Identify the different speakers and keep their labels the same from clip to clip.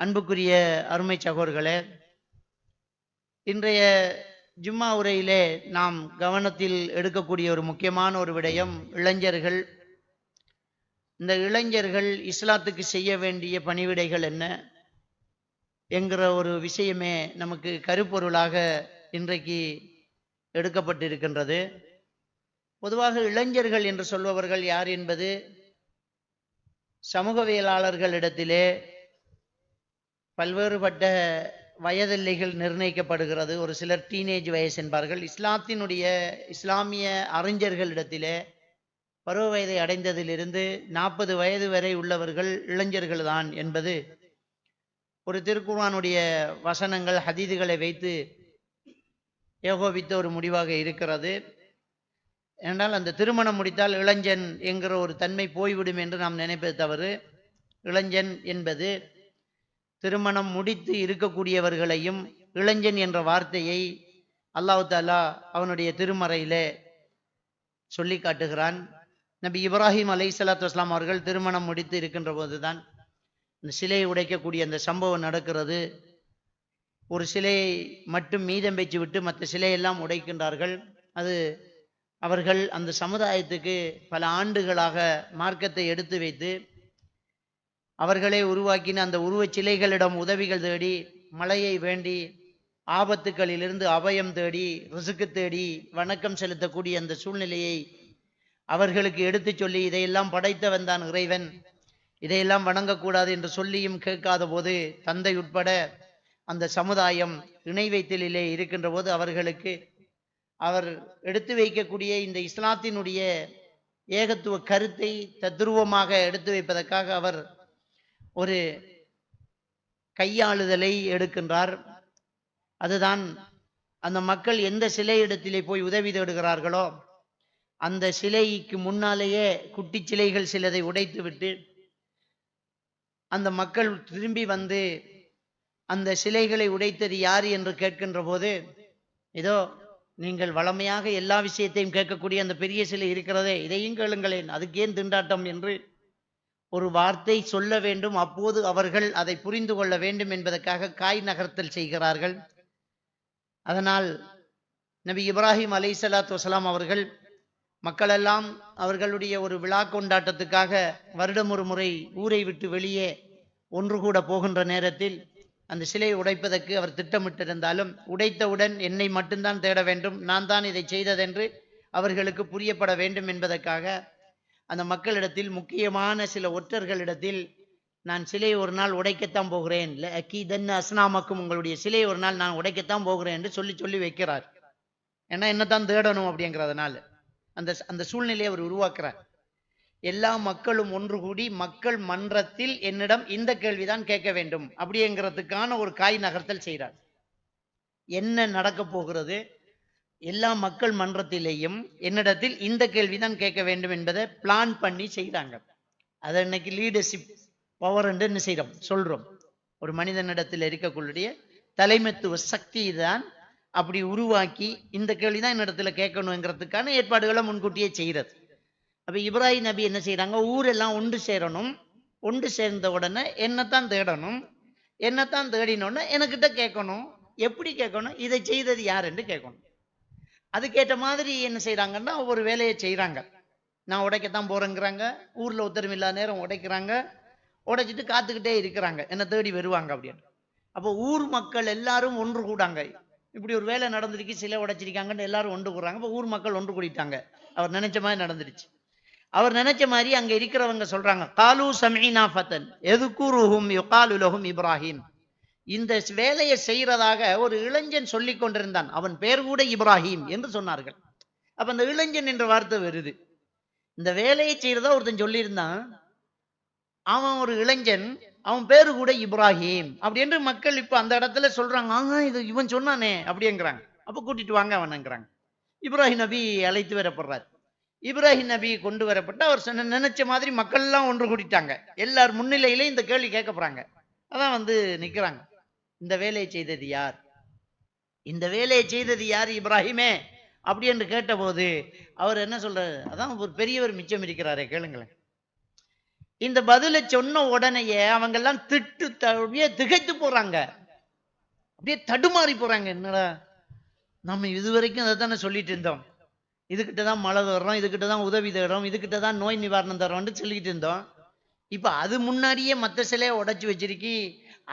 Speaker 1: அன்புக்குரிய அருமை சகோதர்களே இன்றைய ஜும்மா உரையிலே நாம் கவனத்தில் எடுக்கக்கூடிய ஒரு முக்கியமான ஒரு விடயம் இளைஞர்கள். இந்த இளைஞர்கள் இஸ்லாத்துக்கு செய்ய வேண்டிய பணிவிடைகள் என்ன என்கிற ஒரு விஷயமே நமக்கு கருப்பொருளாக இன்றைக்கு எடுக்கப்பட்டிருக்கின்றது. பொதுவாக இளைஞர்கள் என்று சொல்பவர்கள் யார் என்பது சமூகவியலாளர்களிடத்திலே பல்வேறுபட்ட வயதில்லைகள் நிர்ணயிக்கப்படுகிறது. ஒரு சிலர் டீனேஜ் வயசு என்பார்கள். இஸ்லாத்தினுடைய இஸ்லாமிய அறிஞர்களிடத்திலே பருவ வயதை அடைந்ததிலிருந்து நாற்பது வயது வரை உள்ளவர்கள் இளைஞர்கள் தான் என்பது ஒரு திருக்குர்ஆனுடைய வசனங்கள் ஹதீதுகளை வைத்து ஏகோபித்த ஒரு முடிவாக இருக்கிறது. என்றால் அந்த திருமணம் முடித்தால் இளைஞன் என்கிற ஒரு தன்மை போய்விடும் என்று நாம் நினைப்பது தவறு. இளைஞன் என்பது திருமணம் முடித்து இருக்கக்கூடியவர்களையும் இளைஞன் என்ற வார்த்தையை அல்லாஹு தாலா அவனுடைய திருமறையிலே சொல்லி காட்டுகிறான். நபி இப்ராஹிம் அலை சலாத்து வஸ்லாம் அவர்கள் திருமணம் முடித்து இருக்கின்ற போதுதான் இந்த சிலையை உடைக்கக்கூடிய அந்த சம்பவம் நடக்கிறது. ஒரு சிலையை மட்டும் மீதம் வச்சு விட்டு மற்ற சிலையெல்லாம் உடைக்கின்றார்கள். அது அவர்கள் அந்த சமுதாயத்துக்கு பல ஆண்டுகளாக மார்க்கத்தை எடுத்து வைத்து அவர்களே உருவாக்கின அந்த உருவச் சிலைகளிடம் உதவிகள் தேடி மழையை வேண்டி ஆபத்துக்களிலிருந்து அபயம் தேடி ருசுக்கு தேடி வணக்கம் செலுத்தக்கூடிய அந்த சூழ்நிலையை அவர்களுக்கு எடுத்துச் சொல்லி இதையெல்லாம் படைத்தவன் தான் இறைவன். இதையெல்லாம் வணங்கக்கூடாது என்று சொல்லியும் கேட்காத போது தந்தை உட்பட அந்த சமுதாயம் இணை வைத்தலிலே இருக்கின்ற போது அவர்களுக்கு அவர் எடுத்து வைக்கக்கூடிய இந்த இஸ்லாத்தினுடைய ஏகத்துவ கருத்தை தத்ரூபமாக எடுத்து வைப்பதற்காக அவர் ஒரு கையாளுதலை எடுக்கின்றார். அதுதான் அந்த மக்கள் எந்த சிலை இடத்திலே போய் உதவி தேடுகிறார்களோ அந்த சிலைக்கு முன்னாலேயே குட்டி சிலைகள் சிலதை உடைத்துவிட்டு அந்த மக்கள் திரும்பி வந்து அந்த சிலைகளை உடைத்தது யார் என்று கேட்கின்ற போது இதோ நீங்கள் வளமையாக எல்லா விஷயத்தையும் கேட்கக்கூடிய அந்த பெரிய சிலை இருக்கிறதே இதையும் கேளுங்களேன் அதுக்கேன் திண்டாட்டம் என்று ஒரு வார்த்தை சொல்ல வேண்டும். அப்போது அவர்கள் அதை புரிந்து கொள்ள வேண்டும் என்பதற்காக காய் நகர்த்தல் செய்கிறார்கள். அதனால் நபி இப்ராஹிம் அலை சலாத்து வசலாம் அவர்கள் மக்களெல்லாம் அவர்களுடைய ஒரு விழா கொண்டாட்டத்துக்காக வருடம் ஒரு முறை ஊரை விட்டு வெளியே ஒன்று கூட போகின்ற நேரத்தில் அந்த சிலையை உடைப்பதற்கு அவர் திட்டமிட்டிருந்தாலும் உடைத்தவுடன் என்னை மட்டும்தான் தேட வேண்டும். நான் தான் இதை செய்ததென்று அவர்களுக்கு புரியப்பட வேண்டும் என்பதற்காக அந்த மக்களிடத்தில் முக்கியமான சில ஒற்றர்களிடத்தில் நான் சிலையை ஒரு நாள் உடைக்கத்தான் போகிறேன். அக்கீதன் அஸ்னாமக்கும் உங்களுடைய சிலையை ஒரு நாள் நான் உடைக்கத்தான் போகிறேன் என்று சொல்லி சொல்லி வைக்கிறார். ஏன்னா என்னத்தான் தேடணும் அப்படிங்கிறதுனால. அந்த அந்த சூழ்நிலையை அவர் உருவாக்குறார். எல்லா மக்களும் ஒன்று கூடி மக்கள் மன்றத்தில் என்னிடம் இந்த கேள்விதான் கேட்க வேண்டும் அப்படிங்கிறதுக்கான ஒரு காய் நகர்த்தல் செய்கிறார். என்ன நடக்க போகிறது? எல்லா மக்கள் மன்றத்திலேயும் என்னிடத்தில் இந்த கேள்விதான் கேட்க வேண்டும் என்பதை பிளான் பண்ணி செய்கிறாங்க அதை இன்னைக்கு லீடர்ஷிப் பவர் என்று என்ன செய்கிறோம் சொல்றோம். ஒரு மனிதனிடத்தில் இருக்கக்கூடிய தலைமைத்துவ சக்தி தான் அப்படி உருவாக்கி இந்த கேள்வி தான் என்னிடத்துல கேட்கணுங்கிறதுக்கான ஏற்பாடுகளை முன்கூட்டியே செய்கிறது. அப்போ இப்ராஹிம் நபி என்ன செய்யறாங்க ஊரெல்லாம் ஒன்று சேரணும். ஒன்று சேர்ந்த உடனே என்னத்தான் தேடணும்? என்னத்தான் தேடினோன்னு எனக்கிட்ட கேட்கணும். எப்படி கேட்கணும்? இதை செய்தது யார் என்று கேட்கணும். அதுக்கேற்ற மாதிரி என்ன செய்யறாங்கன்னா ஒவ்வொரு வேலையை செய்யறாங்க நான் உடைக்கத்தான் போகிறேங்கிறாங்க ஊரில் உத்தரவு இல்லாத நேரம் உடைக்கிறாங்க. உடைச்சிட்டு காத்துக்கிட்டே இருக்கிறாங்க. என்னை தேடி வருவாங்க அப்படின்னு. அப்போ ஊர் மக்கள் எல்லாரும் ஒன்று கூடாங்க. இப்படி ஒரு வேலை நடந்திருக்கு சில உடைச்சிருக்காங்கன்னு எல்லாரும் ஒன்று கூடுறாங்க. இப்போ ஊர் மக்கள் ஒன்று கூடிட்டாங்க. அவர் நினைச்ச மாதிரி நடந்துருச்சு. அவர் நினைச்ச மாதிரி அங்க இருக்கிறவங்க சொல்றாங்க காலு சமீனா ஃபத்தன் எதுக்கூருஹும் யுகாலுலகும் இப்ராஹிம். இந்த வேலையை செய்யறதாக ஒரு இளைஞன் சொல்லி கொண்டிருந்தான். அவன் பேர் கூட இப்ராஹிம் என்று சொன்னார்கள். அப்ப அந்த இளைஞன் என்ற வார்த்தை வருது. இந்த வேலையை செய்யறதா ஒருத்தன் சொல்லியிருந்தான். அவன் ஒரு இளைஞன் அவன் பேரு கூட இப்ராஹிம். அப்படி என்று மக்கள் இப்ப அந்த இடத்துல சொல்றாங்க ஆஹா இது இவன் சொன்னானே அப்படிங்கிறாங்க. அப்ப கூட்டிட்டு வாங்க அவனுங்கிறாங்க. இப்ராஹிம் நபி அழைத்து வரப்படுறாரு. இப்ராஹிம் நபி கொண்டு வரப்பட்டு அவர் சொன்ன நினைச்ச மாதிரி மக்கள் எல்லாம் ஒன்று கூட்டிட்டாங்க எல்லார் முன்னிலையிலே இந்த கேள்வி கேட்க போறாங்க. அதான் வந்து நிக்கிறாங்க. இந்த வேலையை செய்தது யார்? இந்த வேலையை செய்தது யார் இப்ராஹிமே? அப்படி என்று கேட்டபோது அவர் என்ன சொல்றாரு? அதான் ஒரு பெரியவர் மிச்சம் இருக்கிறாரே கேளுங்களேன். இந்த பதிலை சொன்ன உடனேயே அவங்க எல்லாம் திட்டு அப்படியே திகைத்து போறாங்க. அப்படியே தடுமாறி போறாங்க. என்னடா? நம்ம இதுவரைக்கும் அதை தானே சொல்லிட்டு இருந்தோம். இதுகிட்ட தான் மழை தர்றோம் இதுகிட்ட தான் உதவி தர்றோம் இதுகிட்ட தான் நோய் நிவாரணம் தர்றோம்னு சொல்லிட்டு இருந்தோம். இப்ப அது முன்னாடியே மத்த சிலையை உடைச்சு வச்சிருக்கி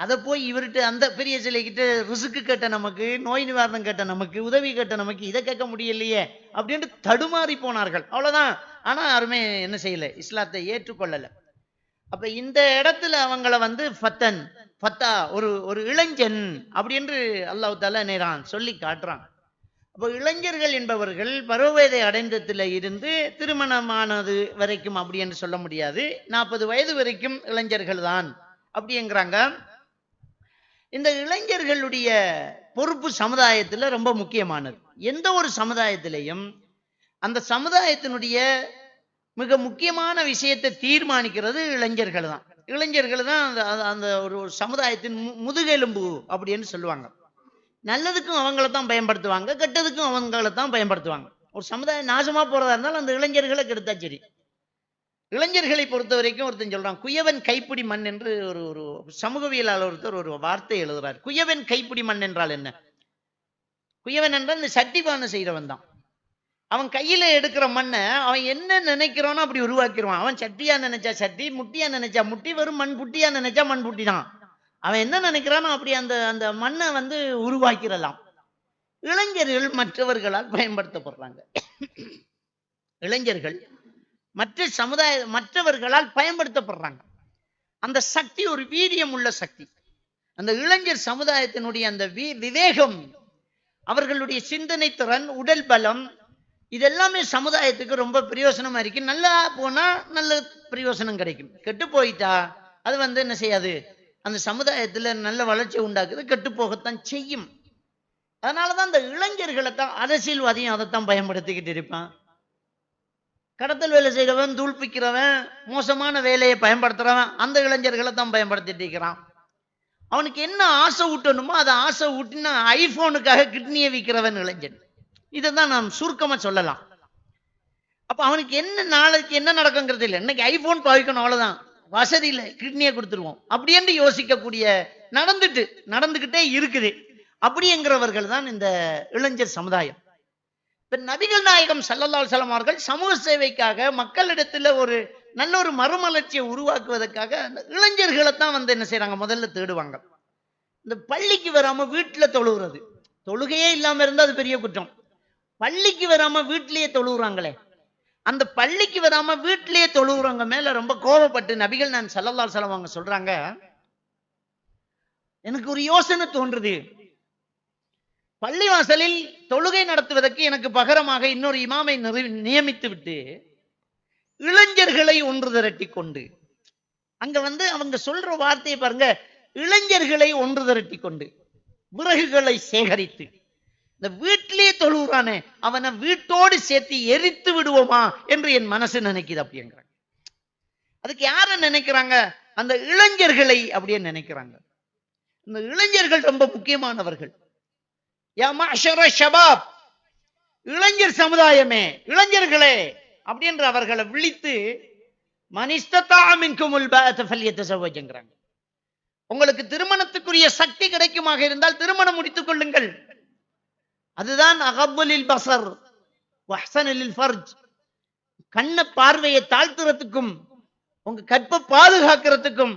Speaker 1: அதை போய் இவர்கிட்ட அந்த பெரிய சிலைக்கிட்ட ருசுக்கு கேட்ட நமக்கு நோய் நிவாரணம் கேட்ட நமக்கு உதவி கேட்ட நமக்கு இதை கேட்க முடியலையே அப்படின்ட்டு தடுமாறி போனார்கள். அவ்வளவுதான். ஆனா யாருமே என்ன செய்யல. இஸ்லாத்தை ஏற்றுக்கொள்ளல. அப்ப இந்த இடத்துல அவங்கள வந்து ஃபத்தன் ஃபத்தா ஒரு ஒரு இளைஞன் அப்படின்னு அல்லாஹ் தாலா நேரான் சொல்லி காட்டுறான். அப்போ இளைஞர்கள் என்பவர்கள் பருவவயதை அடைந்ததுல இருந்து திருமணமானது வரைக்கும் அப்படி என்று சொல்ல முடியாது. நாற்பது வயது வரைக்கும் இளைஞர்கள் தான் அப்படிங்கிறாங்க இந்த இளைஞர்களுடைய பொறுப்பு சமுதாயத்தில் ரொம்ப முக்கியமானது. எந்த ஒரு சமுதாயத்திலையும் அந்த சமுதாயத்தினுடைய மிக முக்கியமான விஷயத்தை தீர்மானிக்கிறது இளைஞர்கள் தான். இளைஞர்கள் தான் அந்த அந்த- ஒரு சமுதாயத்தின் மு- முதுகெலும்பு அப்படின்னு சொல்லுவாங்க. நல்லதுக்கும் அவங்கள தான் பயன்படுத்துவாங்க கெட்டதுக்கும் அவங்கள தான் பயன்படுத்துவாங்க. ஒரு சமுதாயம் நாசமாக போகிறதா இருந்தாலும் அந்த இளைஞர்களை கெடுத்தா சரி. இளைஞர்களை பொறுத்த வரைக்கும் ஒருத்தன் சொல்றான் குயவன் கைப்பிடி மண் என்று ஒரு ஒரு சமூகவியலாளர் ஒருத்தர் ஒரு வார்த்தை எழுதுறார். குயவன் கைப்பிடி மண் என்றால் என்ன? குயவன் என்றால் இந்த சட்டி பானை செய்யறவன் தான். அவன் கையில எடுக்கிற மண்ணை அவன் என்ன நினைக்கிறானோ அப்படி உருவாக்கிடுவான். அவன் சட்டியா நினைச்சா சட்டி முட்டியா நினைச்சா முட்டி வெறும் மண் புட்டியா நினைச்சா மண் புட்டி தான். அவன் என்ன நினைக்கிறானோ அப்படி அந்த அந்த மண்ணை வந்து உருவாக்கிடலாம். இளைஞர்கள் மற்றவர்களால் பயன்படுத்தப்படுறாங்க. இளைஞர்கள் மற்ற சமுதாய மற்றவர்களால் பயன்படுத்தப்படுறாங்க. அந்த சக்தி ஒரு வீரியம் உள்ள சக்தி. அந்த இளைஞர் சமுதாயத்தினுடைய அந்த வி- விவேகம் அவர்களுடைய சிந்தனை திறன் உடல் பலம் இதெல்லாமே சமுதாயத்துக்கு ரொம்ப பிரயோசனமா இருக்கு. நல்லா போனா நல்ல பிரயோசனம் கிடைக்கும். கெட்டு போயிட்டா அது வந்து என்ன செய்யாது? அந்த சமுதாயத்துல நல்ல வளர்ச்சி உண்டாக்குது. கெட்டு போகத்தான் செய்யும். அதனாலதான் அந்த இளைஞர்களை தான் அரசியல்வாதியும் அதைத்தான் பயன்படுத்திக்கிட்டு இருப்பான். கடத்தல் வேலை செய்கிறவன் தூள்பிக்கிறவன் மோசமான வேலையை பயன்படுத்துறவன் அந்த இளைஞர்களை தான் பயன்படுத்திட்டு இருக்கிறான். அவனுக்கு என்ன ஆசை ஊட்டணுமோ அதை ஆசை ஊட்டினா ஐஃபோனுக்காக கிட்னியை விற்கிறவன் இளைஞன். இதை தான் நாம் சுருக்கமாக சொல்லலாம். அப்போ அவனுக்கு என்ன நாளைக்கு என்ன நடக்குங்கிறது இல்லை. இன்னைக்கு ஐஃபோன் பாவிக்கணும் அவ்வளோதான் வசதி இல்லை கிட்னியை கொடுத்துருவோம். அப்படி யோசிக்கக்கூடிய நடந்துட்டு நடந்துக்கிட்டே இருக்குது. அப்படிங்கிறவர்கள் தான் இந்த இளைஞர் சமுதாயம். இப்ப நபிகள் நாயகம் சல்லல்லால் அலைஹி அவர்கள் சமூக சேவைக்காக மக்களிடத்துல ஒரு நல்ல ஒரு மறுமலர்ச்சியை உருவாக்குவதற்காக அந்த இளைஞர்களை தான் வந்து என்ன செய்யறாங்க முதல்ல தேடுவாங்க. இந்த பள்ளிக்கு வராம வீட்டுல தொழுகிறது தொழுகையே இல்லாம இருந்தா அது பெரிய குற்றம். பள்ளிக்கு வராம வீட்டிலேயே தொழுகிறாங்களே அந்த பள்ளிக்கு வராம வீட்டிலேயே தொழுகிறவங்க மேல ரொம்ப கோபப்பட்டு நபிகள் நான் சல்லல்லால் அலைஹி அவங்க சொல்றாங்க எனக்கு ஒரு யோசனை தோன்றுது. பள்ளிவாசலில் தொழுகை நடத்துவதற்கு எனக்கு பகரமாக இன்னொரு இமாமை நியமித்து விட்டு இளைஞர்களை ஒன்று திரட்டி கொண்டு அங்க வந்து அவங்க சொல்ற வார்த்தையை பாருங்க இளைஞர்களை ஒன்று திரட்டி கொண்டு விறகுகளை சேகரித்து இந்த வீட்டிலேயே தொழுகிறானே அவனை வீட்டோடு சேர்த்து எரித்து விடுவோமா என்று என் மனசு நினைக்குது அப்படிங்கிறாங்க. அதுக்கு யார நினைக்கிறாங்க? அந்த இளைஞர்களை அப்படியே நினைக்கிறாங்க. இந்த இளைஞர்கள் ரொம்ப முக்கியமானவர்கள். ஷபாப். இளைஞர் சமுதாயமே இளைஞர்களே அப்படின்ற அவர்களை விழித்து மனிஸ்தத்தாமின்குமுல் உங்களுக்கு திருமணத்துக்குரிய சக்தி கிடைக்குமாக இருந்தால் திருமணம் முடித்துக் கொள்ளுங்கள். அதுதான் அகபுலில் பசர் வஹ்சனில் ஃபர்ஜ். கண்ண பார்வையை தாழ்த்துறதுக்கும் உங்க கற்பை பாதுகாக்கிறதுக்கும்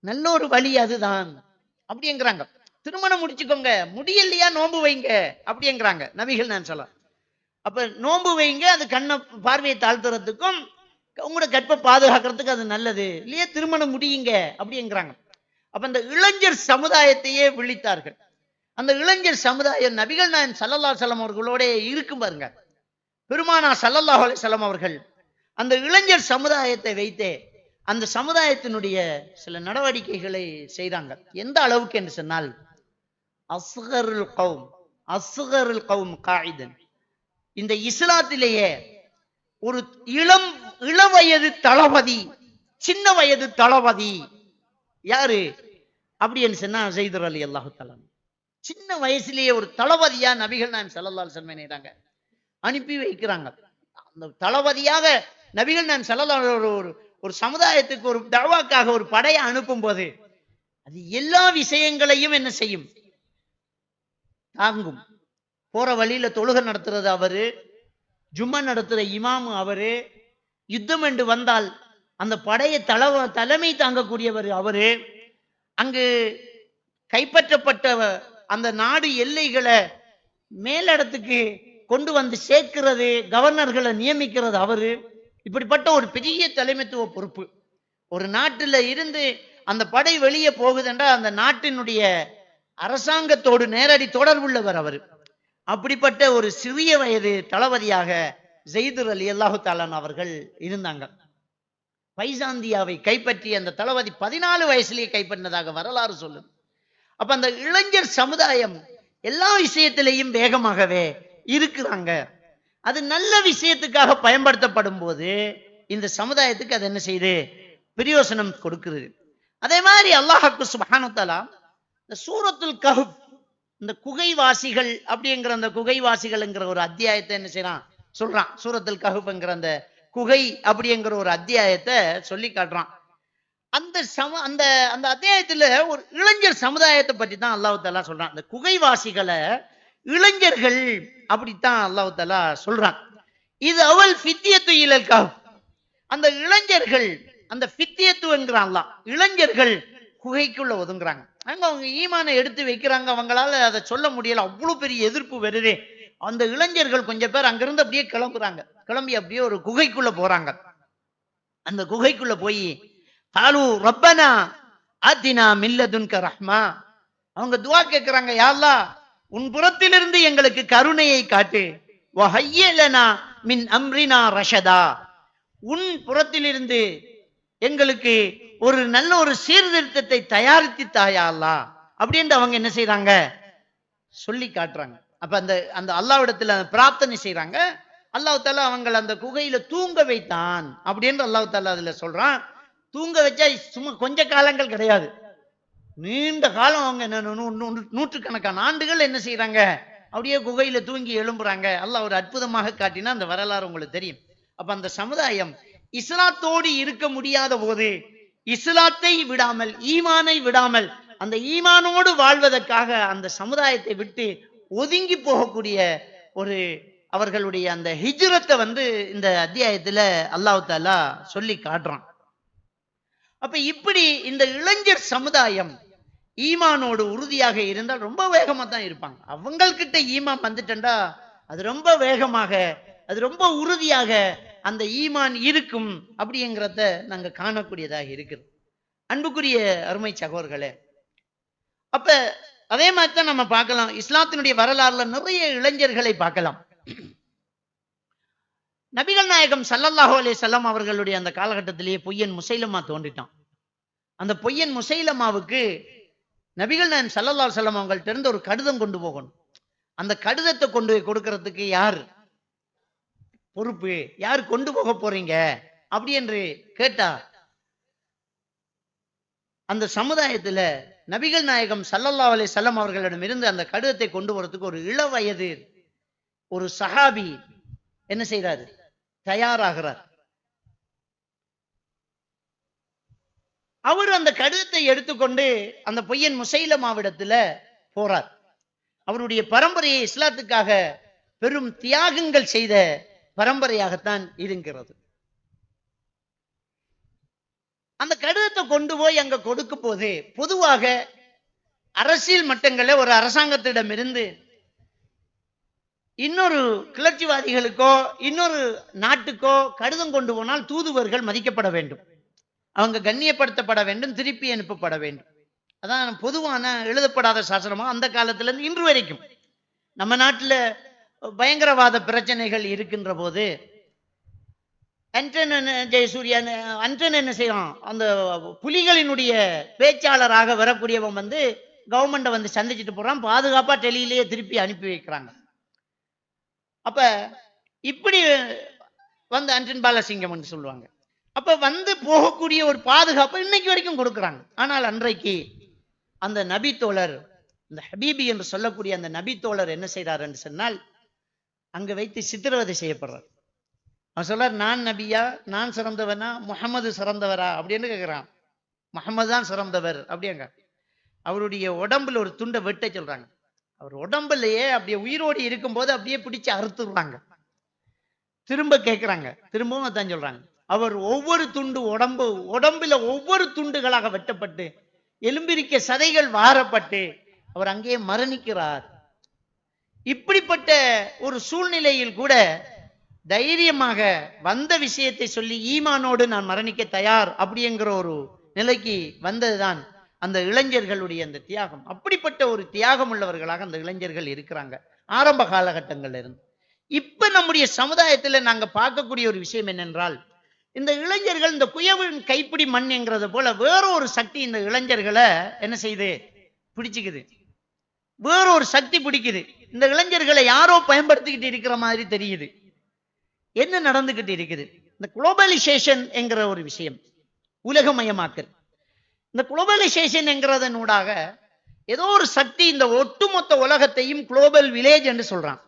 Speaker 1: நல்ல ஒரு வழி அதுதான் அப்படிங்கிறாங்க. திருமணம் முடிச்சுக்கோங்க. முடியலையா நோன்பு வைங்க. அப்படிங்கிறாங்க நபிகள் நான் சொல்ல அப்ப நோன்பு வைங்க அது கண்ணை பார்வையை தாழ்த்துறதுக்கும் உங்களோட கற்பை பாதுகாக்கிறதுக்கு அது நல்லது. இல்லையா? திருமணம் முடியுங்க. அப்படிங்கிறாங்க அப்ப அந்த இளைஞர் சமுதாயத்தையே விழித்தார்கள். அந்த இளைஞர் சமுதாயம் நபிகள் நாயன் சல்லல்லா செல்லம் அவர்களோட இருக்கும் பாருங்க. பெருமானா சல்லல்லாஹு அலைஹி அவர்கள் அந்த இளைஞர் சமுதாயத்தை வைத்தே அந்த சமுதாயத்தினுடைய சில நடவடிக்கைகளை செய்தாங்க. எந்த அளவுக்கு என்று சொன்னால் அஸ்கருல் கௌம் அஸ்கருல் கௌம் காயிதன். இந்த இஸ்லாத்திலேயே ஒரு இளம் இளவயது தளபதி சின்ன வயது தளபதி யாரு? அப்படின்னு சொன்னா செய்தர் அலி அல்லாஹு தலா சின்ன வயசுலயே ஒரு தளபதியா நபிகள் நான் செல்லல்லால் செல்வனாங்க அனுப்பி வைக்கிறாங்க. அந்த தளபதியாக நபிகள் நான் செல்லல்லா ஒரு ஒரு ஒரு சமுதாயத்துக்கு ஒரு தவாக்காக ஒரு படையை அனுப்பும் போது அது எல்லா விஷயங்களையும் என்ன செய்யும்? தாங்கும். போற வழியில தொழுகை நடத்துறது அவரு ஜும்மா நடத்துற இமாமு அவரு யுத்தம் என்று வந்தால் அந்த படையை தலவ தலைமை தாங்கக்கூடியவர் அவரு. அங்கு கைப்பற்றப்பட்ட அந்த நாடு எல்லைகளை மேலிடத்துக்கு கொண்டு வந்து சேர்க்கிறது கவர்னர்களை நியமிக்கிறது அவரு. இப்படிப்பட்ட ஒரு பெரிய தலைமைத்துவ பொறுப்பு. ஒரு நாட்டுல இருந்து அந்த படை வெளியே போகுதுன்றா அந்த நாட்டினுடைய அரசாங்கத்தோடு நேரடி தொடர்புள்ளவர் அவர். அப்படிப்பட்ட ஒரு சிறிய வயது தளபதியாக ஜெயிதுர் அலி அல்லாஹு தாலான் அவர்கள் இருந்தாங்க. பைசாந்தியாவை கைப்பற்றி அந்த தளபதி பதினாலு வயசுலயே கைப்பற்றினதாக வரலாறு சொல்லும் அப்ப அந்த இளைஞர் சமுதாயம் எல்லா விஷயத்திலையும் வேகமாகவே இருக்கிறாங்க. அது நல்ல விஷயத்துக்காக பயன்படுத்தப்படும் போது இந்த சமுதாயத்துக்கு அது என்ன செய்யுது? பிரயோசனம் கொடுக்கிறது அதே மாதிரி அல்லாஹாக்கு சுபஹானுத்தாலா இந்த சூரத்துல் கஹப் இந்த குகைவாசிகள் அப்படிங்கிற அந்த குகைவாசிகள்ங்கிற ஒரு அத்தியாயத்தை என்ன செய்யறான் சொல்றான். சூரத்துல் கஹப்ங்கிற அந்த குகை அப்படிங்கிற ஒரு அத்தியாயத்தை சொல்லி காட்டுறான். அந்த சம அந்த அந்த அத்தியாயத்துல ஒரு இளைஞர் சமுதாயத்தை பற்றி தான் அல்லாஹு தாலா சொல்றான். அந்த குகைவாசிகளை இளைஞர்கள் அப்படித்தான் அல்லாஹு தாலா சொல்றான். இது அவள் ஃபித்தியத்து இலல் அந்த இளைஞர்கள் அந்த பித்தியத்துவங்கிறான்லாம் இளைஞர்கள் குகைக்குள்ள ஒதுங்குறாங்க. அங்கே அவங்க ஈமானை எடுத்து வைக்கிறாங்க அவங்களால அதை சொல்ல முடியல. அவ்வளவு பெரிய எதிர்ப்பு வருதே. அந்த இளைஞர்கள் கொஞ்சம் பேர் அங்கிருந்து அப்படியே கிளம்புறாங்க. கிளம்பி அப்படியே ஒரு குகைக்குள்ள போறாங்க. அந்த குகைக்குள்ள போய் காலு ரப்பனா ஆத்தினா மில்லதுன்க ரஹ்மா. அவங்க துவா கேட்கிறாங்க யாரா உன் புறத்திலிருந்து எங்களுக்கு கருணையை காட்டு. வஹய்யலனா மின் அம்ரினா ரஷதா. உன் புறத்திலிருந்து எங்களுக்கு ஒரு நல்ல ஒரு சீர்திருத்தத்தை தயாரித்து தாயா அப்படின்ட்டு அவங்க என்ன செய்யறாங்க சொல்லி காட்டுறாங்க. அப்ப அந்த அந்த அல்லாவிடத்துல பிரார்த்தனை செய்யறாங்க அல்லாஹ் தாலா அவங்களை அந்த குகையில தூங்க வைத்தான். அப்படின்னு அல்லாஹ் தாலா அதுல சொல்றான். தூங்க வச்சா சும்மா கொஞ்ச காலங்கள் கிடையாது. நீண்ட காலம் அவங்க என்ன நூ- நூற்றுக்கணக்கான ஆண்டுகள் என்ன செய்யறாங்க அப்படியே குகையில தூங்கி எழும்புறாங்க. அல்லாஹ் ஒரு அற்புதமாக காட்டினா அந்த வரலாறு உங்களுக்கு தெரியும். அப்ப அந்த சமுதாயம் இஸ்லாத்தோடு இருக்க முடியாத போது இஸ்லாத்தை விடாமல் ஈமானை விடாமல் அந்த ஈமானோடு வாழ்வதற்காக அந்த சமுதாயத்தை விட்டு ஒதுங்கி போகக்கூடிய ஒரு அவர்களுடைய அந்த ஹிஜ்ரத்தை வந்து இந்த அத்தியாயத்துல அல்லாஹு தாலா சொல்லி காட்டுறான். அப்ப இப்படி இந்த இளைஞர் சமுதாயம் ஈமானோடு உறுதியாக இருந்தால் ரொம்ப வேகமாக தான் இருப்பாங்க. அவங்கள்கிட்ட ஈமான் வந்துட்டா அது ரொம்ப வேகமாக அது ரொம்ப உறுதியாக அந்த ஈமான் இருக்கும் அப்படிங்கிறத நாங்க காணக்கூடியதாக இருக்குது அன்புக்குரிய அருமை சகோதர்களே அப்ப அதே மாதிரி தான் நம்ம பார்க்கலாம். இஸ்லாத்தினுடைய வரலாறுல நிறைய இளைஞர்களை பார்க்கலாம். நபிகள் நாயகம் சல்லல்லாஹு அலே வஸல்லம் அவர்களுடைய அந்த காலகட்டத்திலேயே பொய்யன் முசைலமா தோன்றிட்டான். அந்த பொய்யன் முசைலமாவுக்கு நபிகள் நாயகம் சல்லல்லா செல்லம் அவங்கள்ட்ட இருந்து ஒரு கடிதம் கொண்டு போகணும். அந்த கடிதத்தை கொண்டு போய் கொடுக்கறதுக்கு யார்? பொறுப்பு. யார் கொண்டு போக போறீங்க? அப்படி என்று கேட்டார் அந்த சமுதாயத்துல நபிகள் நாயகம் ஸல்லல்லாஹு சல்லம் அவர்களிடம் அவர்களிடமிருந்து அந்த கடிதத்தை கொண்டு வரதுக்கு ஒரு இள வயது ஒரு சஹாபி என்ன செய்றாரு? தயாராகிறார். அவர் அந்த கடிதத்தை எடுத்துக்கொண்டு அந்த பொய்யன் முசைலமாவிடத்துல போறார். அவருடைய பரம்பரையை இஸ்லாத்துக்காக பெரும் தியாகங்கள் செய்த பரம்பரையாகத்தான் இருக்கிறது அந்த கடிதத்தை கொண்டு போய் அங்க கொடுக்கும் போது பொதுவாக அரசியல் மட்டங்களில் ஒரு அரசாங்கத்திடமிருந்து இன்னொரு கிளர்ச்சிவாதிகளுக்கோ இன்னொரு நாட்டுக்கோ கடிதம் கொண்டு போனால் தூதுவர்கள் மதிக்கப்பட வேண்டும். அவங்க கண்ணியப்படுத்தப்பட வேண்டும் திருப்பி அனுப்பப்பட வேண்டும். அதான் பொதுவான எழுதப்படாத சாசனமாக அந்த காலத்துல இருந்து இன்று வரைக்கும். நம்ம நாட்டுல பயங்கரவாத பிரச்சனைகள் இருக்கின்ற போது அன்டன் ஜெயசூரியன் அன்டன் என்ன செய்வான்? அந்த புலிகளினுடைய பேச்சாளராக வரக்கூடியவன் வந்து கவர்மெண்ட்டை வந்து சந்திச்சுட்டு போறான் பாதுகாப்பா டெல்லியிலேயே திருப்பி அனுப்பி வைக்கிறாங்க. அப்ப இப்படி வந்து அன்டன் பாலசிங்கம் என்று சொல்லுவாங்க. அப்ப வந்து போகக்கூடிய ஒரு பாதுகாப்பை இன்னைக்கு வரைக்கும் கொடுக்குறாங்க. ஆனால் அன்றைக்கு அந்த நபி தோழர் இந்த ஹபீபி என்று சொல்லக்கூடிய அந்த நபி தோழர் என்ன செய்றார் என்று சொன்னால் அங்கே வைத்து சித்திரவதை செய்யப்படுறார். அவன் சொல்றார் நான் நபியா? நான் சிறந்தவனா? முகமது சிறந்தவரா? அப்படின்னு கேட்குறான் முகமது தான் சிறந்தவர். அப்படியாங்க. அவருடைய உடம்புல ஒரு துண்டை வெட்ட சொல்றாங்க. அவர் உடம்புலயே அப்படியே உயிரோடு இருக்கும்போது அப்படியே பிடிச்சு அறுத்துடுறாங்க. திரும்ப கேட்குறாங்க திரும்பவும் அதான் சொல்றாங்க. அவர் ஒவ்வொரு துண்டு உடம்பு உடம்புல ஒவ்வொரு துண்டுகளாக வெட்டப்பட்டு எலும்பிரிக்க சதைகள் வாரப்பட்டு அவர் அங்கேயே மரணிக்கிறார். இப்படிப்பட்ட ஒரு சூழ்நிலையில் கூட தைரியமாக வந்த விஷயத்தை சொல்லி ஈமானோடு நான் மரணிக்க தயார் அப்படிங்கிற ஒரு நிலைக்கு வந்ததுதான் அந்த இளைஞர்களுடைய அந்த தியாகம். அப்படிப்பட்ட ஒரு தியாகம் உள்ளவர்களாக அந்த இளைஞர்கள் இருக்கிறாங்க ஆரம்ப காலகட்டங்கள்ல இருந்து. இப்ப நம்முடைய சமுதாயத்துல நாங்க பார்க்கக்கூடிய ஒரு விஷயம் என்னென்றால் இந்த இளைஞர்கள் இந்த குயவின் கைப்பிடி மண் என்கிறது போல வேற ஒரு சக்தி இந்த இளைஞர்களை என்ன செய்யுது பிடிச்சுக்குது. வேற ஒரு சக்தி பிடிக்குது. இந்த இளைஞர்களை யாரோ பயன்படுத்திக்கிட்டு இருக்கிற மாதிரி தெரியுது. என்ன நடந்துகிட்டு இருக்குது? இந்த குளோபலைசேஷன் என்கிற ஒரு விஷயம் உலகமயமாக்கல். இந்த குளோபலைசேஷன் என்கிறதனூடாக ஏதோ ஒரு சக்தி இந்த ஒட்டுமொத்த உலகத்தையும் குளோபல் வில்லேஜ் என்று சொல்றான்.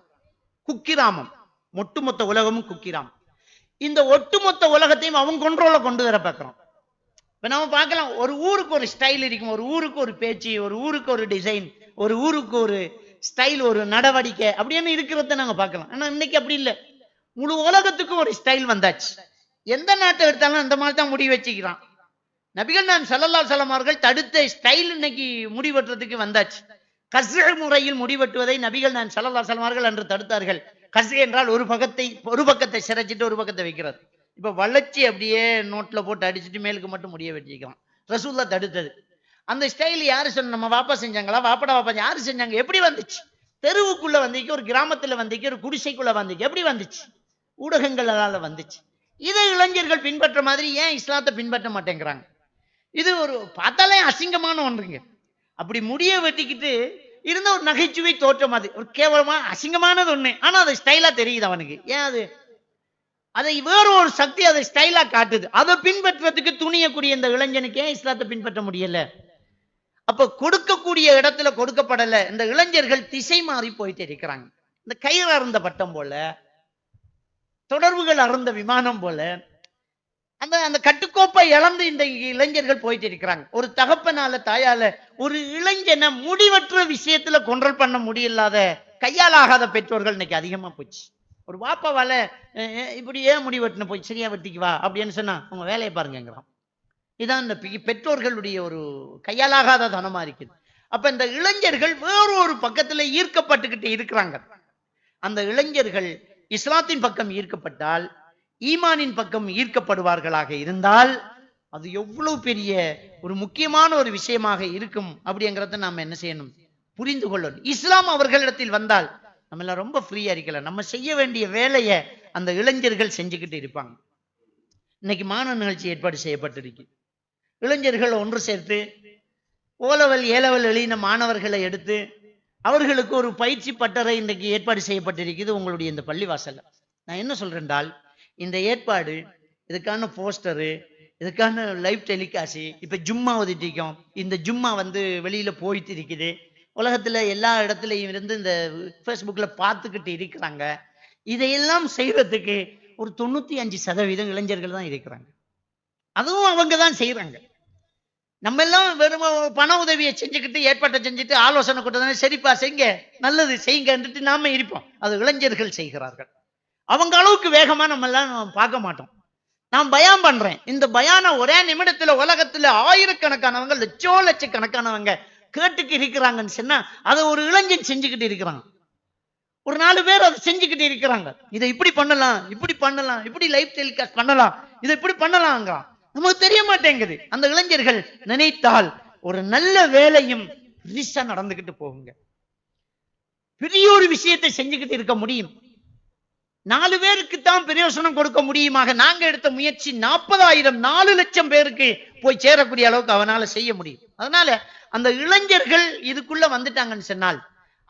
Speaker 1: குக்கிராமம். ஒட்டுமொத்த உலகமும் குக்கிராமம். இந்த ஒட்டுமொத்த உலகத்தையும் அவன் கொண்ட்ரோல கொண்டு வர பார்க்கிறோம் இப்ப நம்ம பார்க்கலாம் ஒரு ஊருக்கு ஒரு ஸ்டைல் இருக்கும் ஒரு ஊருக்கு ஒரு பேச்சு ஒரு ஊருக்கு ஒரு டிசைன் ஒரு ஊருக்கு ஒரு ஸ்டைல் ஒரு நடவடிக்கை அப்படின்னு இருக்கிறத நாங்க பார்க்கலாம். ஆனா இன்னைக்கு அப்படி இல்லை. முழு உலகத்துக்கும் ஒரு ஸ்டைல் வந்தாச்சு. எந்த நாட்டை எடுத்தாலும் அந்த மாதிரி தான் முடி வச்சுக்கிறான். நபிகள் நான் சல்லல்லா சலம் அவர்கள் தடுத்த ஸ்டைல் இன்னைக்கு முடிவெட்டுறதுக்கு வந்தாச்சு. கசு முறையில் முடிவெட்டுவதை நபிகள் நான் சல்லல்லா சலம் அவர்கள் அன்று தடுத்தார்கள். கசு என்றால் ஒரு பக்கத்தை ஒரு பக்கத்தை சிரைச்சிட்டு ஒரு பக்கத்தை வைக்கிறது. இப்ப வளர்ச்சி அப்படியே நோட்ல போட்டு அடிச்சுட்டு மேலுக்கு மட்டும் முடிய வச்சுக்கலாம் ரசூல்லா தடுத்தது. அந்த ஸ்டைல் யாரு சொன்ன நம்ம வாப்பா செஞ்சாங்களா? வாப்படா வாப்பா யாரு செஞ்சாங்க? எப்படி வந்துச்சு? தெருவுக்குள்ள வந்திக்கு ஒரு கிராமத்துல வந்திக்கு ஒரு குடிசைக்குள்ள வந்திக்கு எப்படி வந்துச்சு? ஊடகங்களால வந்துச்சு. இதை இளைஞர்கள் பின்பற்ற மாதிரி ஏன் இஸ்லாத்தை பின்பற்ற மாட்டேங்கிறாங்க? இது ஒரு பார்த்தாலே அசிங்கமான ஒன்றுங்க. அப்படி முடிய வெட்டிக்கிட்டு இருந்த ஒரு நகைச்சுவை தோற்றம் அது. ஒரு கேவலமா அசிங்கமானது ஒண்ணு. ஆனா அது ஸ்டைலா தெரியுது அவனுக்கு. ஏன் அது? அதை வேற ஒரு சக்தி அதை ஸ்டைலா காட்டுது. அதை பின்பற்றுறதுக்கு துணியக்கூடிய இந்த இளைஞனுக்கு ஏன் இஸ்லாத்தை பின்பற்ற முடியல? அப்ப கொடுக்கக்கூடிய இடத்துல கொடுக்கப்படல. இந்த இளைஞர்கள் திசை மாறி போயிட்டு இருக்கிறாங்க. இந்த கயிறு அருந்த பட்டம் போல தொடர்புகள் அருந்த விமானம் போல அந்த அந்த கட்டுக்கோப்பை இழந்து இந்த இளைஞர்கள் போயிட்டு இருக்கிறாங்க. ஒரு தகப்பனால தாயால ஒரு இளைஞனை முடிவற்ற விஷயத்துல கொன்றல் பண்ண முடியலாத கையால் ஆகாத பெற்றோர்கள் இன்னைக்கு அதிகமா போச்சு. ஒரு வாப்பாவால இப்படி ஏன் முடி வெட்டின போய் சரியா வெட்டிக்கு வா அப்படின்னு சொன்னா உங்க வேலையை பாருங்கிறான் இதான் இந்த பெற்றோர்களுடைய ஒரு கையாலாகாத தனமா இருக்குது. அப்ப இந்த இளைஞர்கள் வேறொரு பக்கத்துல ஈர்க்கப்பட்டுக்கிட்டு இருக்கிறாங்க. அந்த இளைஞர்கள் இஸ்லாத்தின் பக்கம் ஈர்க்கப்பட்டால் ஈமானின் பக்கம் ஈர்க்கப்படுவார்களாக இருந்தால் அது எவ்வளவு பெரிய ஒரு முக்கியமான ஒரு விஷயமாக இருக்கும் அப்படிங்கிறத நாம என்ன செய்யணும்? புரிந்து கொள்ளணும். இஸ்லாம் அவர்களிடத்தில் வந்தால் நம்ம எல்லாம் ரொம்ப ஃப்ரீயா இருக்கலாம். நம்ம செய்ய வேண்டிய வேலையை அந்த இளைஞர்கள் செஞ்சுக்கிட்டு இருப்பாங்க. இன்னைக்கு மாணவ நிகழ்ச்சி ஏற்பாடு செய்யப்பட்டிருக்கு. இளைஞர்கள் ஒன்று சேர்த்து ஓலவல் ஏலவல் எழுதின மாணவர்களை எடுத்து அவர்களுக்கு ஒரு பயிற்சி பட்டறை இன்றைக்கு ஏற்பாடு செய்யப்பட்டிருக்குது உங்களுடைய இந்த பள்ளிவாசல்ல. நான் என்ன சொல்றேன்டால் இந்த ஏற்பாடு இதுக்கான போஸ்டரு இதுக்கான லைவ் டெலிகாசி இப்போ ஜும்மா ஒதுட்டிக்கும் இந்த ஜும்மா வந்து வெளியில் போயிட்டு இருக்குது. உலகத்தில் எல்லா இடத்துலையும் இருந்து இந்த ஃபேஸ்புக்கில் பார்த்துக்கிட்டு இருக்கிறாங்க. இதையெல்லாம் செய்யறதுக்கு ஒரு தொண்ணூற்றி அஞ்சு சதவீதம் இளைஞர்கள் தான் இருக்கிறாங்க. அதுவும் அவங்க தான் செய்யறாங்க நம்ம எல்லாம் வெறும் பண உதவியை செஞ்சுக்கிட்டு ஏற்பாட்டை செஞ்சுட்டு ஆலோசனை கொடுத்தா சரிப்பா செய்யுங்க நல்லது செய்யுங்கன்ட்டு நாம இருப்போம். அது இளைஞர்கள் செய்கிறார்கள். அவங்க அளவுக்கு வேகமா நம்ம எல்லாம் பார்க்க மாட்டோம். நான் பயான் பண்றேன். இந்த பயான ஒரே நிமிடத்துல உலகத்துல ஆயிரக்கணக்கானவங்க லட்சோ லட்சக்கணக்கானவங்க கேட்டுக்கு இருக்கிறாங்கன்னு சொன்னா அதை ஒரு இளைஞன் செஞ்சுக்கிட்டு இருக்கிறாங்க ஒரு நாலு பேர் அதை செஞ்சுக்கிட்டு இருக்கிறாங்க. இதை இப்படி பண்ணலாம் இப்படி பண்ணலாம் இப்படி லைஃப் டெலிகாஸ்ட் பண்ணலாம் இதை இப்படி பண்ணலாங்கிறான். நமக்கு தெரிய மாட்டேங்குது. அந்த இளைஞர்கள் நினைத்தால் ஒரு நல்ல வேலையும் ரிசா நடந்துகிட்டு போகுங்க. பெரிய ஒரு விஷயத்தை செஞ்சுக்கிட்டு இருக்க முடியும். நாலு பேருக்கு தான் பிரயோசனம் கொடுக்க முடியுமாக. நாங்க எடுத்த முயற்சி நாற்பதாயிரம் நாலு லட்சம் பேருக்கு போய் சேரக்கூடிய அளவுக்கு அவனால செய்ய முடியும். அதனால அந்த இளைஞர்கள் இதுக்குள்ள வந்துட்டாங்கன்னு சொன்னால்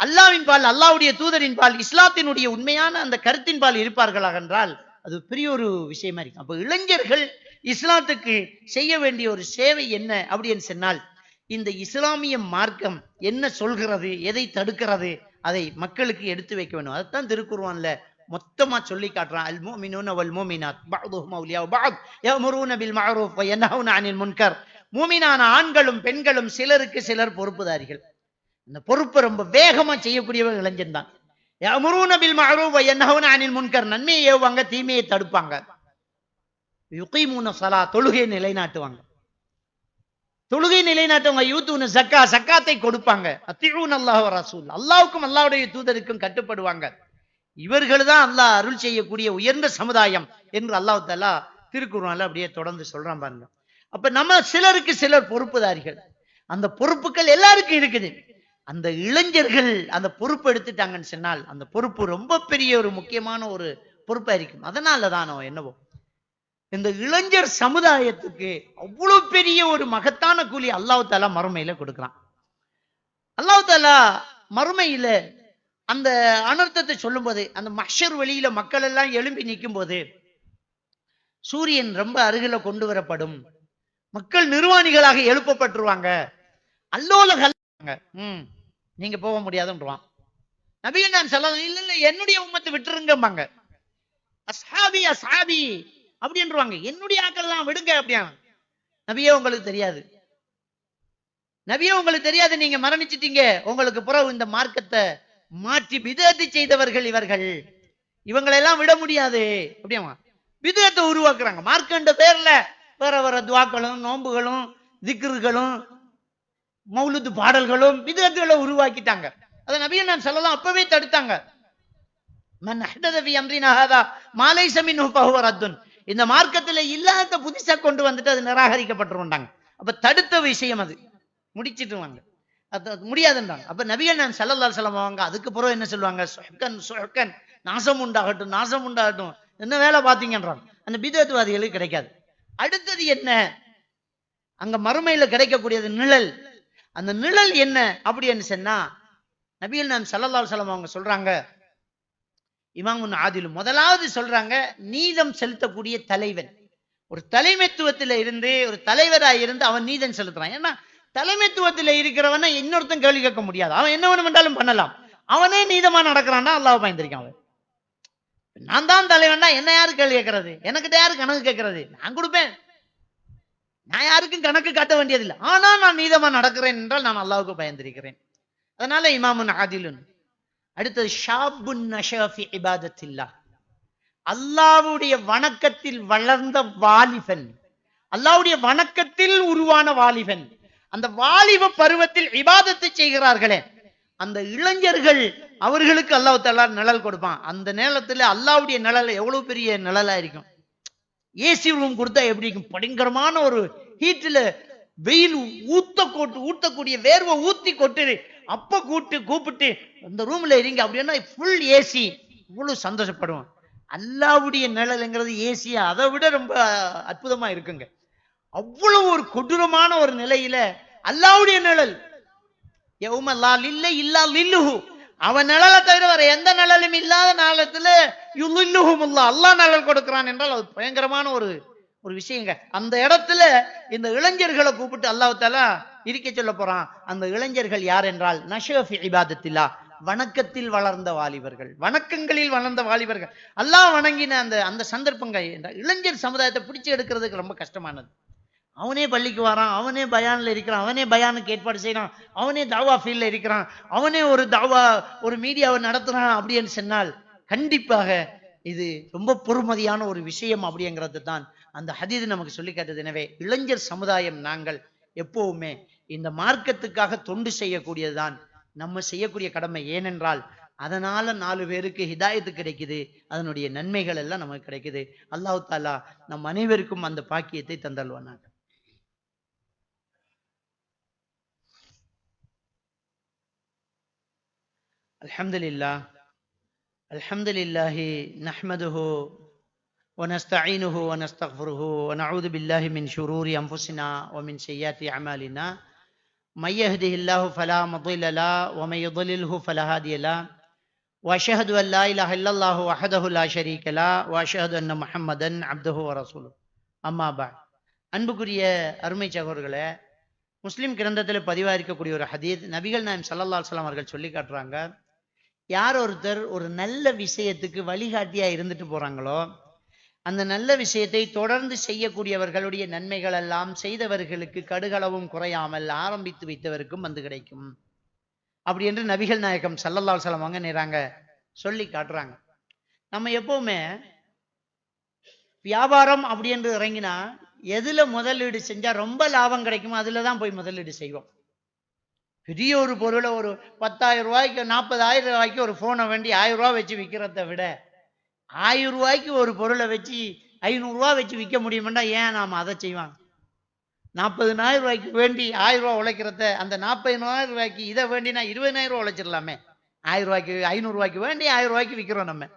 Speaker 1: அல்லாவின் பால் அல்லாவுடைய தூதரின் பால் இஸ்லாத்தினுடைய உண்மையான அந்த கருத்தின் பால் இருப்பார்களாக என்றால் அது பெரிய ஒரு விஷயமா இருக்கும். அப்ப இளைஞர்கள் இஸ்லாத்துக்கு செய்ய வேண்டிய ஒரு சேவை என்ன அப்படின்னு சொன்னால் இந்த இஸ்லாமிய மார்க்கம் என்ன சொல்கிறது எதை தடுக்கிறது அதை மக்களுக்கு எடுத்து வைக்க வேண்டும். அதைத்தான் திருக்குர்ஆன்ல மொத்தமா சொல்லி காட்டுறான். அல் பஅதுஹும் பஅத் யஅமுரூன பில் மஅரூஃப் வ யன்ஹவுன அனில் முன்கர். மூமினான ஆண்களும் பெண்களும் சிலருக்கு சிலர் பொறுப்புதாரிகள். இந்த பொறுப்பை ரொம்ப வேகமா செய்யக்கூடியவங்க இளைஞன் தான். யஅமுரூன பில் மஅரூஃப் வ யன்ஹவுன அனில் முன்கர். நன்மையை ஏவுவாங்க தீமையை தடுப்பாங்க. யுகீமூன சலா தொழுகையை நிலைநாட்டுவாங்க. தொழுகை நிலைநாட்டவங்க. யூத்துன சக்கா சக்காத்தை கொடுப்பாங்க. அத்தியூன் அல்லாஹ் ரசூல். அல்லாவுக்கும் அல்லாவுடைய தூதருக்கும் கட்டுப்படுவாங்க. இவர்கள் தான் அல்லாஹ் அருள் செய்யக்கூடிய உயர்ந்த சமுதாயம் என்று அல்லாஹ் தாலா திருக்குறள் அப்படியே தொடர்ந்து சொல்றான் பாருங்க. அப்ப நம்ம சிலருக்கு சிலர் பொறுப்புதாரிகள். அந்த பொறுப்புகள் எல்லாருக்கும் இருக்குது. அந்த இளைஞர்கள் அந்த பொறுப்பு எடுத்துட்டாங்கன்னு சொன்னால் அந்த பொறுப்பு ரொம்ப பெரிய ஒரு முக்கியமான ஒரு பொறுப்பா இருக்கும். அதனால தானோ என்னவோ. இந்த இளைஞர் சமுதாயத்துக்கு அவ்வளவு பெரிய ஒரு மகத்தான கூலி அல்லாஹ் தாலா மறுமையில கொடுக்கலாம். அல்லாஹ் தாலா மறுமையில அந்த அனர்த்தத்தை சொல்லும் போது அந்த மஷர் வெளியில மக்கள் எல்லாம் எழும்பி நிற்கும் போது சூரியன் ரொம்ப அருகில கொண்டு வரப்படும். மக்கள் நிர்வாணிகளாக எழுப்பப்பட்டுருவாங்க. அல்லோல உம் ம் நீங்க போக முடியாதுன்றான் நபியன் நான் சொல்ல இல்ல இல்ல என்னுடைய உம்மத்தை விட்டுருங்கம்பாங்க. அசாபி அசாபி அப்படின்றவாங்க என்னுடைய ஆக்கள்லாம் விடுங்க அப்படியா நபியே உங்களுக்கு தெரியாது. நபியே உங்களுக்கு தெரியாது. நீங்க மரணிச்சிட்டீங்க. உங்களுக்கு பிறகு இந்த மார்க்கத்தை மாற்றி விதத்து செய்தவர்கள் இவர்கள். இவங்களெல்லாம் விட முடியாது. அப்படியாமா. விதத்தை உருவாக்குறாங்க. மார்க்கண்ட பேர்ல வேற வேற துவாக்களும் நோன்புகளும் திக்ருகளும் மௌலுது பாடல்களும் விதத்துகளை உருவாக்கிட்டாங்க. அதை நபியை நான் சொல்லலாம். அப்பவே தடுத்தாங்க. மன் அஹ்தத ஃபி அம்ரினா ஹாதா மா மின்ஹு ஃபஹுவ ரத்துன். இந்த மார்க்கத்துல இல்லாத புதுசா கொண்டு வந்துட்டு அது நிராகரிக்கப்பட்டுருந்தாங்க. அப்ப தடுத்த விஷயம் அது. முடிச்சிட்டு வாங்க அது முடியாதுன்றாங்க. அப்ப நபிகள் நான் சல்லல்லா செல்லமாவாங்க அதுக்கு பிறகு என்ன சொல்லுவாங்க? சொக்கன் சொக்கன் நாசம் உண்டாகட்டும் நாசம் உண்டாகட்டும். என்ன வேலை பார்த்தீங்கன்றாங்க. அந்த பிதத்துவாதிகளுக்கு கிடைக்காது. அடுத்தது என்ன? அங்க மறுமையில கிடைக்கக்கூடியது நிழல். அந்த நிழல் என்ன? அப்படின்னு சொன்னா நபிகள் நான் சல்லல்லா சொல்லம் அவங்க சொல்றாங்க இமாமுன் ஆதிலும் முதலாவது சொல்றாங்க நீதம் செலுத்தக்கூடிய தலைவன். ஒரு தலைமைத்துவத்துல இருந்து ஒரு தலைவரா இருந்து அவன் நீதம் செலுத்துறான். ஏன்னா தலைமைத்துவத்துல இருக்கிறவனை இன்னொருத்தன் கேள்வி கேட்க முடியாது. அவன் என்ன வேணுமென்றாலும் பண்ணலாம். அவனே நீதமா நடக்கிறான்னா அல்லாவை பயந்திருக்கான் அவன். நான் தான் தலைவன்டா என்ன யாரு கேள்வி கேட்கறது? எனக்கிட்ட யாரு கணக்கு கேட்கறது? நான் கொடுப்பேன். நான் யாருக்கும் கணக்கு காட்ட வேண்டியதில்லை. ஆனா நான் நீதமா நடக்கிறேன் என்றால் நான் அல்லாவுக்கு பயந்திருக்கிறேன். அதனால இமாமுன் ஆதிலுன் அடுத்தது ஷாபுன் நஷாஃபி இபாதத்தில்லா. அல்லாவுடைய வணக்கத்தில் வளர்ந்த வாலிபன். அல்லாவுடைய வணக்கத்தில் உருவான வாலிபன். அந்த வாலிப பருவத்தில் இபாதத்தை செய்கிறார்களே. அந்த இளைஞர்கள் அவர்களுக்கு அல்லாஹ் தலா நிழல் கொடுப்பான். அந்த நேரத்துல அல்லாவுடைய நிழல் எவ்வளவு பெரிய நிழலா இருக்கும். ஏசி ரூம் கொடுத்தா எப்படி இருக்கும்? பயங்கரமான ஒரு ஹீட்டில் வெயில் ஊத்த கொட்டு ஊத்தக்கூடிய வேர்வை ஊத்தி கொட்டு அப்ப கூட்டு கூப்பிட்டு அந்த ரூம்ல இருங்க அப்படின்னா ஃபுல் ஏசி இவ்வளவு சந்தோஷப்படுவோம். அல்லாவுடைய நிழல்ங்கிறது ஏசி அதை விட ரொம்ப அற்புதமா இருக்குங்க. அவ்வளவு ஒரு கொடூரமான ஒரு நிலையில அல்லாவுடைய நிழல். யௌமல்லா லில்லை இல்லா லில்லுஹு. அவன் நிழலை தவிர வேற எந்த நிழலும் இல்லாத நாளத்துல யுல்லுஹுமுல்லா அல்லாஹ் நிழல் கொடுக்கிறான் என்றால் அது பயங்கரமான ஒரு ஒரு விஷயங்க. அந்த இடத்துல இந்த இளைஞர்களை கூப்பிட்டு அல்லாஹ் இருக்க சொல்ல போறான். அந்த இளைஞர்கள் யார் என்றால் நஷஃபி இபாதத்தில்லா வணக்கத்தில் வளர்ந்த வாலிபர்கள். வணக்கங்களில் வளர்ந்த வாலிபர்கள். அல்லாஹ் வணங்கின அந்த அந்த சந்தர்ப்பங்கள் இளைஞர் சமுதாயத்தை பிடிச்சு எடுக்கிறதுக்கு ரொம்ப கஷ்டமானது. அவனே பள்ளிக்கு வரான் அவனே பயானில் இருக்கிறான் அவனே பயானுக்கு ஏற்பாடு செய்யறான் அவனே தாவா ஃபீல்டில் இருக்கிறான் அவனே ஒரு தாவா ஒரு மீடியாவை நடத்துறான் அப்படின்னு சொன்னால் கண்டிப்பாக இது ரொம்ப பொறுமதியான ஒரு விஷயம் அப்படிங்கிறது தான் அந்த ஹதீது நமக்கு சொல்லி கேட்டது. எனவே இளைஞர் சமுதாயம் நாங்கள் எப்பவுமே இந்த மார்க்கத்துக்காக தொண்டு செய்யக்கூடியதுதான். நம்ம செய்யக்கூடிய கடமை ஏனென்றால் அதனால நாலு பேருக்கு ஹிதாயத்து கிடைக்குது. அதனுடைய நன்மைகள் எல்லாம் நமக்கு கிடைக்குது. அல்லாஹு தாலா நம் அனைவருக்கும் அந்த பாக்கியத்தை தந்தல்வானாங்க அல்ஹம்துலில்லா அல்ஹம்துலில்லாஹி நஹ்மதுஹோ ونستعينه ونستغفره ونعوذ بالله من شرور أنفسنا ومن سيئات أعمالنا من يهده الله فلا مضل له ومن يضلله فلا هادي له وأشهد أن لا إله إلا الله وحده لا شريك له وأشهد أن محمدا عبده ورسوله أما بعد அன்புக்குரிய அருமை சகோர்களே முஸ்லீம் கிரந்தத்தில் பதிவாக இருக்கக்கூடிய ஒரு ஹதீத் நபிகள் நாயம் சல்லல்லா அலுவலாம் அவர்கள் சொல்லி காட்டுறாங்க யார் ஒருத்தர் ஒரு நல்ல விஷயத்துக்கு வழிகாட்டியாக இருந்துட்டு போகிறாங்களோ அந்த நல்ல விஷயத்தை தொடர்ந்து செய்யக்கூடியவர்களுடைய நன்மைகள் எல்லாம் செய்தவர்களுக்கு கடுகளவும் குறையாமல் ஆரம்பித்து வைத்தவருக்கும் வந்து கிடைக்கும். அப்படி என்று நபிகள் நாயகம் சல்லல்லா சலம் வாங்க நேராங்க சொல்லி காட்டுறாங்க. நம்ம எப்பவுமே வியாபாரம் அப்படி என்று இறங்கினா எதுல முதலீடு செஞ்சா ரொம்ப லாபம் கிடைக்குமோ அதுல தான் போய் முதலீடு செய்வோம். பெரிய ஒரு பொருளை ஒரு பத்தாயிரம் ரூபாய்க்கு நாற்பதாயிரம் ரூபாய்க்கு ஒரு போனை வேண்டி ஆயிரம் ரூபாய் வச்சு விற்கிறத விட ஆயிரம் ரூபாய்க்கு ஒரு பொருளை வச்சு ஐநூறுரூவா வச்சு விற்க முடியுமெண்டா ஏன் நாம் அதை செய்வாங்க? நாற்பதுனாயிரம் ரூபாய்க்கு வேண்டி ஆயிரம் ரூபாய் உழைக்கிறத அந்த நாற்பதினாயிரம் ரூபாய்க்கு இதை வேண்டி நான் இருபதினாயிரம் ரூபாய் உழைச்சிடலாமே. ஆயிரம் ரூபாய்க்கு ஐநூறுரூவாய்க்கு வேண்டி ஆயிரம் ரூபாய்க்கு விற்கிறோம் நம்ம.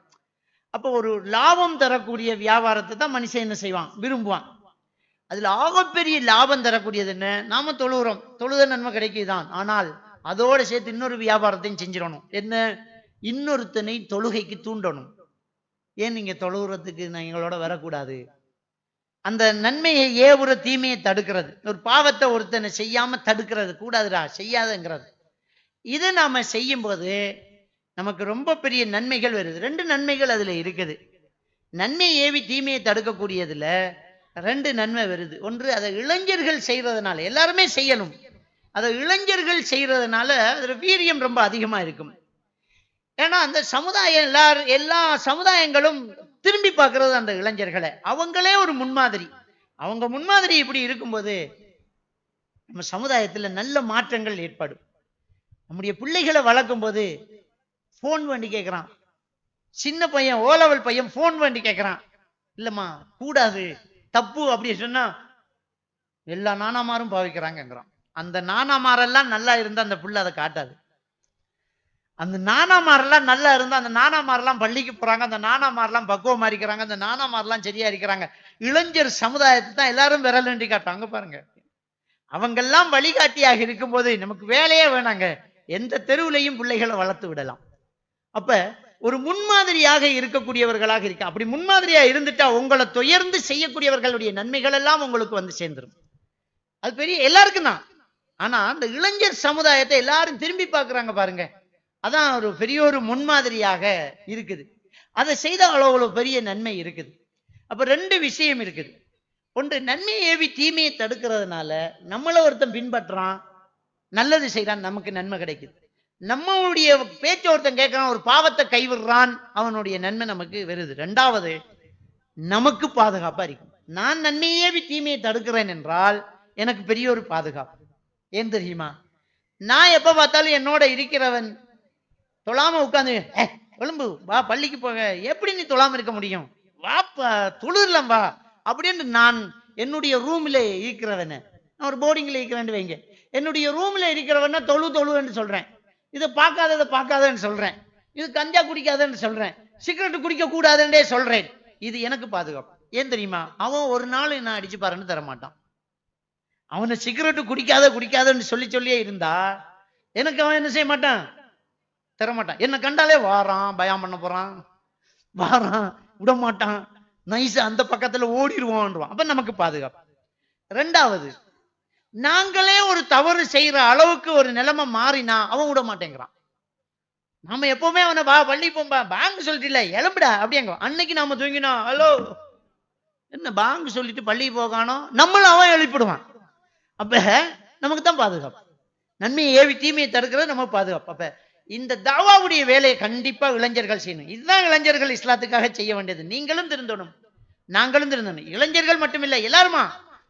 Speaker 1: அப்போ ஒரு லாபம் தரக்கூடிய வியாபாரத்தை தான் மனுஷன் என்ன செய்வான்? விரும்புவான். அதில் ஆகப்பெரிய லாபம் தரக்கூடியது என்ன? நாம தொழுகிறோம். தொழுத நன்மை கிடைக்குதான் ஆனால் அதோட சேர்த்து இன்னொரு வியாபாரத்தையும் செஞ்சிடணும். என்ன? இன்னொருத்தனை தொழுகைக்கு தூண்டணும். ஏன் நீங்கள் தொழுகிறதுக்கு நான் எங்களோட வரக்கூடாது? அந்த நன்மையை ஏவுற தீமையை தடுக்கிறது. ஒரு பாவத்தை ஒருத்தனை செய்யாமல் தடுக்கிறது. கூடாதுடா செய்யாதங்கிறது. இதை நாம் செய்யும்போது நமக்கு ரொம்ப பெரிய நன்மைகள் வருது. ரெண்டு நன்மைகள் அதில் இருக்குது. நன்மை ஏவி தீமையை தடுக்கக்கூடியதில் ரெண்டு நன்மை வருது. ஒன்று அதை இளைஞர்கள் செய்கிறதுனால எல்லாருமே செய்யணும். அதை இளைஞர்கள் செய்கிறதுனால அதில் வீரியம் ரொம்ப அதிகமாக இருக்கும். ஏன்னா அந்த சமுதாயம் எல்லாரும் எல்லா சமுதாயங்களும் திரும்பி பார்க்கறது அந்த இளைஞர்களை. அவங்களே ஒரு முன்மாதிரி. அவங்க முன்மாதிரி இப்படி இருக்கும்போது நம்ம சமுதாயத்தில் நல்ல மாற்றங்கள் ஏற்படும். நம்முடைய பிள்ளைகளை வளர்க்கும் போது ஃபோன் வேண்டி கேட்குறான். சின்ன பையன் ஓலவல் பையன் ஃபோன் வேண்டி கேட்குறான். இல்லைம்மா கூடாது தப்பு அப்படி சொன்னா எல்லா நானாமாரும் பாவிக்கிறாங்கிறான் அந்த நானாமாரெல்லாம் நல்லா இருந்தால் அந்த புள்ள அதை காட்டாது. அந்த நானாமாரெல்லாம் நல்லா இருந்தால் அந்த நானாமாரெல்லாம் பள்ளிக்கு போறாங்க அந்த நானாமாரெல்லாம் பக்குவமா இருக்கிறாங்க அந்த நானாமாரெல்லாம் சரியா இருக்கிறாங்க. இளைஞர் சமுதாயத்தை தான் எல்லாரும் விரல் வேண்டி காட்டாங்க பாருங்க. அவங்கெல்லாம் வழிகாட்டியாக இருக்கும்போது நமக்கு வேலையே வேணாங்க. எந்த தெருவிலையும் பிள்ளைகளை வளர்த்து விடலாம். அப்ப ஒரு முன்மாதிரியாக இருக்கக்கூடியவர்களாக இருக்க அப்படி முன்மாதிரியா இருந்துட்டா உங்களை துயர்ந்து செய்யக்கூடியவர்களுடைய நன்மைகள் எல்லாம் உங்களுக்கு வந்து சேர்ந்துரும். அது பெரிய எல்லாருக்கும் தான். ஆனா அந்த இளைஞர் சமுதாயத்தை எல்லாரும் திரும்பி பார்க்கறாங்க பாருங்க. அதான் ஒரு பெரிய ஒரு முன்மாதிரியாக இருக்குது. அதை செய்த அவ்வளவு பெரிய நன்மை இருக்குது. அப்ப ரெண்டு விஷயம் இருக்குது. ஒன்று நன்மையை ஏவி தீமையை தடுக்கிறதுனால நம்மளை ஒருத்தன் பின்பற்றான் நல்லது செய்யறான் நமக்கு நன்மை கிடைக்குது. நம்மளுடைய பேச்ச ஒருத்தன் கேட்கறான் ஒரு பாவத்தை கைவிடுறான் அவனுடைய நன்மை நமக்கு வருது. ரெண்டாவது நமக்கு பாதுகாப்பா இருக்கும். நான் நன்மையே தீமையை தடுக்கிறேன் என்றால் எனக்கு பெரிய ஒரு பாதுகாப்பு. ஏன் தெரியுமா? நான் எப்ப பார்த்தாலும் என்னோட இருக்கிறவன் தொழாம உட்காந்து எலும்பு வா பள்ளிக்கு போக. எப்படி நீ தொழாம இருக்க முடியும்? வாப்பா தொழுலாம் வா. அப்படின்னு நான் என்னுடைய ரூம்ல இருக்கிறவன நான் ஒரு போர்டிங்ல இருக்கிறேன்னு வைங்க. என்னுடைய ரூம்ல இருக்கிறவன தொழு தொழுன்னு சொல்றேன். இதை பார்க்காததை பார்க்காதன்னு சொல்றேன். இது கஞ்சா குடிக்காதன்னு சொல்றேன். சிகரெட் குடிக்க கூடாதுன்றே சொல்றேன். இது எனக்கு பாதுகாப்பு. ஏன் தெரியுமா? அவன் ஒரு நாள் நான் அடிச்சு பாருன்னு தர மாட்டான் அவனை சிகரெட்டு குடிக்காத குடிக்காதன்னு சொல்லி சொல்லியே இருந்தா எனக்கு அவன் என்ன செய்ய மாட்டான்? தரமாட்டான். என்னை என்ன கண்டாலே வாரான் பயம் பண்ண போறான். வாரான் விட மாட்டான் நைஸா அந்த பக்கத்துல ஓடிடுவான்றான் அப்ப நமக்கு பாதுகாப்பு. ரெண்டாவது நாங்களே ஒரு தவறு செய்யற அளவுக்கு ஒரு நிலைமை மாறினா அவன் விட மாட்டேங்கிறான் நாம எப்பவுமே அவனை வா பள்ளி போம்பா பேங்க் சொல்லிட்டு எலும்புடா அப்படிங்க அன்னைக்கு நாம தூங்கினோம் ஹலோ என்ன பாங்கு சொல்லிட்டு பள்ளி போகானோ நம்மளும் அவன் எழுப்பிடுவான். அப்ப நமக்கு தான் பாதுகாப்பு. நன்மையை ஏவி தீமையை தடுக்கிறது நம்ம பாதுகாப்பு. அப்ப இந்த தாவாவுடைய வேலையை கண்டிப்பா இளைஞர்கள் செய்யணும். இதுதான் இளைஞர்கள் இஸ்லாத்துக்காக செய்ய வேண்டியது. நீங்களும் திருந்தணும். நாங்களும் திருந்தணும். இளைஞர்கள் மட்டுமில்லை எல்லாருமா?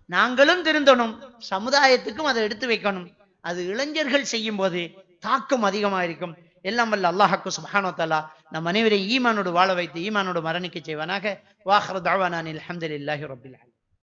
Speaker 1: நாங்களும் திருந்தணும். சமுதாயத்துக்கும் அதை எடுத்து வைக்கணும். அது இளைஞர்கள் செய்யும் போது தாக்கம் அதிகமாக இருக்கும். எல்லாம் வல்ல அல்லாஹாக்கு சுபஹானோ தலா நம் அனைவரை ஈமானோடு வாழ வைத்து ஈமானோடு மரணிக்க செய்வானாக. வாஹர் தாவானில் அஹமதுல்லாஹி ரபில்